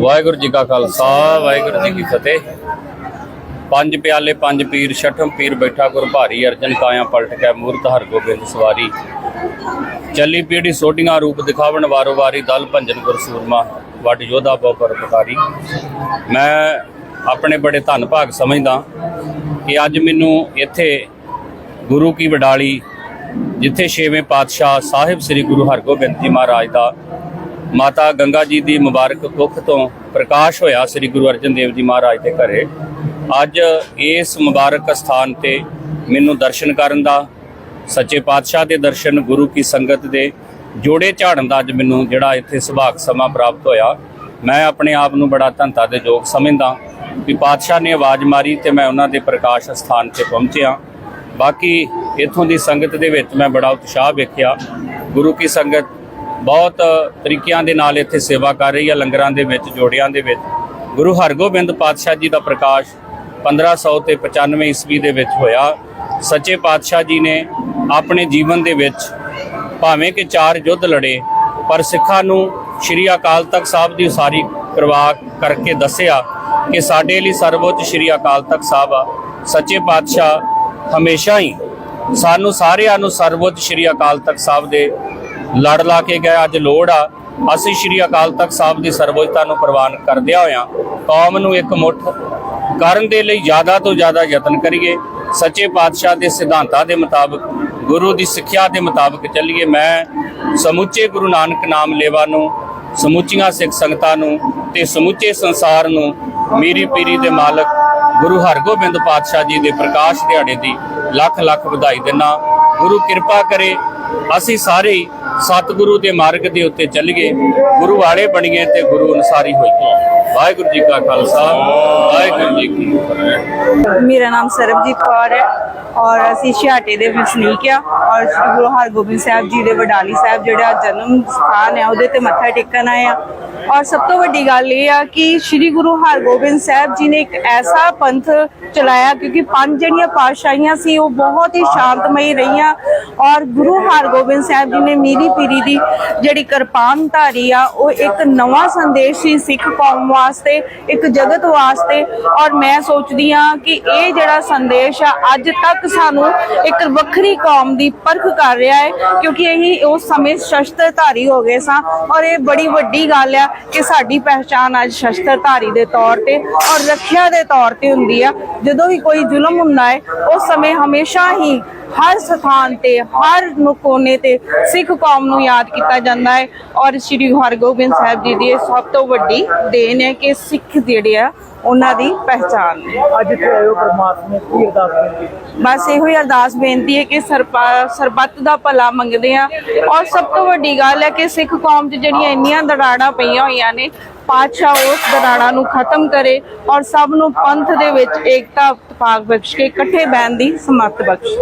ਵਾਹਿਗੁਰੂ ਜੀ ਕਾ ਖਾਲਸਾ, ਵਾਹਿਗੁਰੂ ਜੀ ਕੀ ਫਤਿਹ। ਪੰਜ ਪਿਆਲੇ, ਪੰਜ ਪੀਰ, ਛਠਮ ਪੀਰ ਬੈਠਾ ਗੁਰ ਭਾਰੀ ਅਰਜਨ ਕਾਇਆ ਪਲਟ ਕੇ ਮੂਰਤ ਹਰ ਗੋਬਿੰਦ ਸਵਾਰੀ। ਚੱਲੀ ਪੀੜੀ ਸੋਢੀਆਂ ਰੂਪ ਦਿਖਾਵਣ ਵਾਰੋ ਵਾਰੀ ਦਲ ਭੰਜਨ ਗੁਰ ਸੂਰਮਾ, ਵੱਡ ਯੋਧਾ ਬਹੁ ਪਰਪਕਾਰੀ ਮੈਂ ਆਪਣੇ ਬੜੇ ਧੰਨ ਭਾਗ ਸਮਝਦਾ ਕਿ ਅੱਜ ਮੈਨੂੰ ਇੱਥੇ ਗੁਰੂ ਕੀ ਵਡਾਲੀ, ਜਿੱਥੇ ਛੇਵੇਂ ਪਾਤਸ਼ਾਹ ਸਾਹਿਬ ਸ੍ਰੀ ਗੁਰੂ ਹਰਗੋਬਿੰਦ ਜੀ ਮਹਾਰਾਜ ਦਾ ਮਾਤਾ ਗੰਗਾ ਜੀ ਦੀ ਮੁਬਾਰਕ ਕੁੱਖ ਤੋਂ ਪ੍ਰਕਾਸ਼ ਹੋਇਆ ਸ੍ਰੀ ਗੁਰੂ ਅਰਜਨ ਦੇਵ ਜੀ ਮਹਾਰਾਜ ਦੇ ਘਰੇ। ਅੱਜ ਇਸ ਮੁਬਾਰਕ ਸਥਾਨ ਤੇ ਮੈਨੂੰ ਦਰਸ਼ਨ ਕਰਨ ਦਾ, ਸੱਚੇ ਪਾਤਸ਼ਾਹ ਦੇ ਦਰਸ਼ਨ, ਗੁਰੂ ਕੀ ਸੰਗਤ ਦੇ ਜੋੜੇ ਝਾੜਨ ਦਾ ਅੱਜ ਮੈਨੂੰ ਜਿਹੜਾ ਇੱਥੇ ਸੁਭਾਗ ਸਮਾਂ ਪ੍ਰਾਪਤ ਹੋਇਆ। ਮੈਂ ਆਪਣੇ ਆਪ ਨੂੰ ਬੜਾ ਧੰਤਾ ਦੇ ਯੋਗ ਸਮਝਦਾ ਕਿ ਪਾਤਸ਼ਾਹ ਨੇ ਆਵਾਜ਼ ਮਾਰੀ ਤੇ ਮੈਂ ਉਹਨਾਂ ਦੇ ਪ੍ਰਕਾਸ਼ ਸਥਾਨ ਤੇ ਪਹੁੰਚਿਆ। ਬਾਕੀ ਇਥੋਂ ਦੀ ਸੰਗਤ ਦੇ ਵਿੱਚ ਮੈਂ ਬੜਾ ਉਤਸ਼ਾਹ ਵੇਖਿਆ। ਗੁਰੂ ਕੀ ਸੰਗਤ ਬਹੁਤ ਤਰੀਕਿਆਂ ਦੇ ਨਾਲ ਇੱਥੇ ਸੇਵਾ ਕਰ ਰਹੀ ਹੈ, ਲੰਗਰਾਂ ਦੇ ਵਿੱਚ, ਜੋੜਿਆਂ ਦੇ ਵਿੱਚ। ਗੁਰੂ ਹਰਗੋਬਿੰਦ ਪਾਤਸ਼ਾਹ ਜੀ ਦਾ ਪ੍ਰਕਾਸ਼ 1500 ਤੇ 95 ਈਸਵੀ ਦੇ ਵਿੱਚ ਹੋਇਆ। ਸੱਚੇ ਪਾਤਸ਼ਾਹ ਜੀ ਨੇ ਆਪਣੇ ਜੀਵਨ ਦੇ ਵਿੱਚ ਭਾਵੇਂ ਕਿ ਚਾਰ ਯੁੱਧ ਲੜੇ, ਪਰ ਸਿੱਖਾਂ ਨੂੰ ਸ਼੍ਰੀ ਅਕਾਲ ਤਖਤ ਸਾਹਿਬ ਦੀ ਉਸਾਰੀ ਕਰਵਾ ਕਰਕੇ ਦੱਸਿਆ ਕਿ ਸਾਡੇ ਲਈ ਸਰਵਉੱਚ ਸ਼੍ਰੀ ਅਕਾਲ ਤਖਤ ਸਾਹਿਬ ਆ। ਸੱਚੇ ਪਾਤਸ਼ਾਹ ਹਮੇਸ਼ਾ ਹੀ ਸਾਨੂੰ ਸਾਰਿਆਂ ਨੂੰ ਸਰਵਉੱਚ ਸ਼੍ਰੀ ਅਕਾਲ ਤਖਤ ਸਾਹਿਬ ਦੇ ਲੜ ਲਾ ਕੇ ਗਏ, ਅੱਜ ਲੋੜ ਆ। ਅਸੀਂ ਸ਼੍ਰੀ ਅਕਾਲ ਤਖਤ ਸਾਹਿਬ ਦੀ ਸਰਵਉੱਚਤਾ ਨੂੰ ਪ੍ਰਵਾਨ ਕਰਦਿਆਂ ਹੋਇਆਂ ਕੌਮ ਨੂੰ ਇੱਕ ਮੁੱਠ ਕਰਨ ਦੇ ਲਈ ਜ਼ਿਆਦਾ ਤੋਂ ਜ਼ਿਆਦਾ ਯਤਨ ਕਰੀਏ। ਸੱਚੇ ਪਾਤਸ਼ਾਹ ਦੇ ਸਿਧਾਂਤਾਂ ਦੇ ਮੁਤਾਬਕ, ਗੁਰੂ ਦੀ ਸਿੱਖਿਆ ਦੇ ਮੁਤਾਬਕ ਚੱਲੀਏ। ਮੈਂ ਸਮੁੱਚੇ ਗੁਰੂ ਨਾਨਕ ਨਾਮ ਲੇਵਾ ਨੂੰ, ਸਮੁੱਚੀਆਂ ਸਿੱਖ ਸੰਗਤਾਂ ਨੂੰ ਤੇ ਸਮੁੱਚੇ ਸੰਸਾਰ ਨੂੰ ਮੀਰੀ ਪੀਰੀ ਦੇ ਮਾਲਕ ਗੁਰੂ ਹਰਗੋਬਿੰਦ ਪਾਤਸ਼ਾਹ ਜੀ ਦੇ ਪ੍ਰਕਾਸ਼ ਦਿਹਾੜੇ ਦੀ ਲੱਖ ਲੱਖ ਵਧਾਈ ਦਿੰਨਾ ਗੁਰੂ ਕਿਰਪਾ ਕਰੇ, ਅਸੀਂ ਸਾਰੇ ਸਤਿਗੁਰੂ ਦੇ ਮਾਰਗ ਦੇ ਉੱਤੇ ਚੱਲੀਏ ਗੁਰੂ ਵਾਲੇ ਬਣੀਏ ਤੇ ਗੁਰੂ ਅਨਸਾਰੀ ਹੋਈਏ ਵਾਹਿਗੁਰੂ ਜੀ ਕਾ ਖਾਲਸਾ, ਵਾਹਿਗੁਰੂ ਜੀ ਕੀ ਫਤਿਹ। ਮੇਰਾ ਨਾਮ ਸਰਬਜੀਤ ਕੌਰ ਹੈ ਔਰ ਅਸੀਂ ਛਿਆਟੇ ਦੇ ਵਸਨੀਕ ਔਰ ਗੁਰੂ ਹਰਗੋਬਿੰਦ ਸਾਹਿਬ ਜੀ ਦੇ ਵਡਾਲੀ ਸਾਹਿਬ ਜਿਹੜਾ ਜਨਮ ਸਥਾਨ ਹੈ ਉਹਦੇ ਤੇ ਮੱਥਾ ਟੇਕਣ ਆਏ ਆ। ਔਰ ਸਭ ਤੋਂ ਵੱਡੀ ਗੱਲ ਇਹ ਆ ਕਿ ਸ੍ਰੀ ਗੁਰੂ ਹਰਗੋਬਿੰਦ ਸਾਹਿਬ ਜੀ ਨੇ ਇੱਕ ਐਸਾ ਪੰਥ ਚਲਾਇਆ, ਕਿਉਂਕਿ ਪੰਜ ਜਿਹੜੀਆਂ ਪਾਤਸ਼ਾਹੀਆਂ ਸੀ, ਉਹ ਬਹੁਤ ਹੀ ਸ਼ਾਂਤਮਈ ਰਹੀਆਂ ਔਰ ਗੁਰੂ ਹਰਗੋਬਿੰਦ ਸਾਹਿਬ ਜੀ ਨੇ ਮੀਰੀ ਪੀਰੀ ਦੀ ਜਿਹੜੀ ਕਿਰਪਾਨ ਧਾਰੀ ਆ, ਉਹ ਇੱਕ ਨਵਾਂ ਸੰਦੇਸ਼ ਸੀ ਸਿੱਖ ਕੌਮ ਵਾਸਤੇ, ਇੱਕ ਜਗਤ ਵਾਸਤੇ ਔਰ ਮੈਂ ਸੋਚਦੀ ਆ ਕਿ ਇਹ ਜਿਹੜਾ ਸੰਦੇਸ਼ ਆ, ਅੱਜ ਤੱਕ ਸਾਨੂੰ ਇੱਕ ਵੱਖਰੀ ਕੌਮ ਦੀ ਪਰਖ ਕਰ ਰਿਹਾ ਹੈ, ਕਿਉਂਕਿ ਅਸੀਂ ਉਸ ਸਮੇਂ ਸ਼ਸਤਰ ਧਾਰੀ ਹੋ ਗਏ ਸਾਂ ਔਰ ਇਹ ਬੜੀ ਵੱਡੀ ਗੱਲ ਆ ਕਿ ਸਾਡੀ ਪਹਿਚਾਨ ਅੱਜ ਸ਼ਸਤਰਧਾਰੀ ਦੇ ਤੌਰ ਤੇ ਔਰ ਰੱਖਿਆ ਦੇ ਤੌਰ ਤੇ ਹੁੰਦੀ ਆ। ਜਦੋਂ ਵੀ ਕੋਈ ਜ਼ੁਲਮ ਹੁੰਦਾ ਹੈ, ਉਸ ਸਮੇਂ ਹਮੇਸ਼ਾ ਹੀ ਹਰ ਸਥਾਨ ਤੇ ਹਰ ਨੂੰ ਕੋਨੇ ਤੇ ਸਿੱਖ ਕੌਮ ਨੂੰ ਯਾਦ ਕੀਤਾ ਜਾਂਦਾ ਹੈ ਔਰ ਸ੍ਰੀ ਹਰਗੋਬਿੰਦ ਸਾਹਿਬ ਜੀ ਦੀ ਇਹ ਸਭ ਤੋਂ ਵੱਡੀ ਦੇਣ ਹੈ ਕਿ ਸਿੱਖ ਜਿਹੜੇ ਆ ਉਹਨਾਂ ਦੀ ਪਹਿਚਾਨ ਹੈ ਅੱਜ ਇੱਥੇ ਆਇਓ ਪਰਮਾਤਮਾ ਦੀ ਅਰਦਾਸ ਬੇਨਤੀ ਬਸ ਇਹੋ ਹੀ ਅਰਦਾਸ ਬੇਨਤੀ ਹੈ ਕਿ ਸਰਬੱਤ ਦਾ ਭਲਾ ਮੰਗਦੇ ਆ ਔਰ ਸਭ ਤੋਂ ਵੱਡੀ ਗੱਲ ਹੈ ਕਿ ਸਿੱਖ ਕੌਮ 'ਚ ਜਿਹੜੀਆਂ ਇੰਨੀਆਂ ਦਰਾੜਾਂ ਪਈਆਂ ਹੋਈਆਂ ਨੇ ਪਾਤਸ਼ਾਹ ਉਸ ਦਰਾੜਾਂ ਨੂੰ ਖਤਮ ਕਰੇ ਔਰ ਸਭ ਨੂੰ ਪੰਥ ਦੇ ਵਿੱਚ ਏਕਤਾ ਇਤਫਾਕ ਬਖਸ਼ ਕੇ ਇਕੱਠੇ ਬਹਿਣ ਦੀ ਸਮੱਤ ਬਖਸ਼।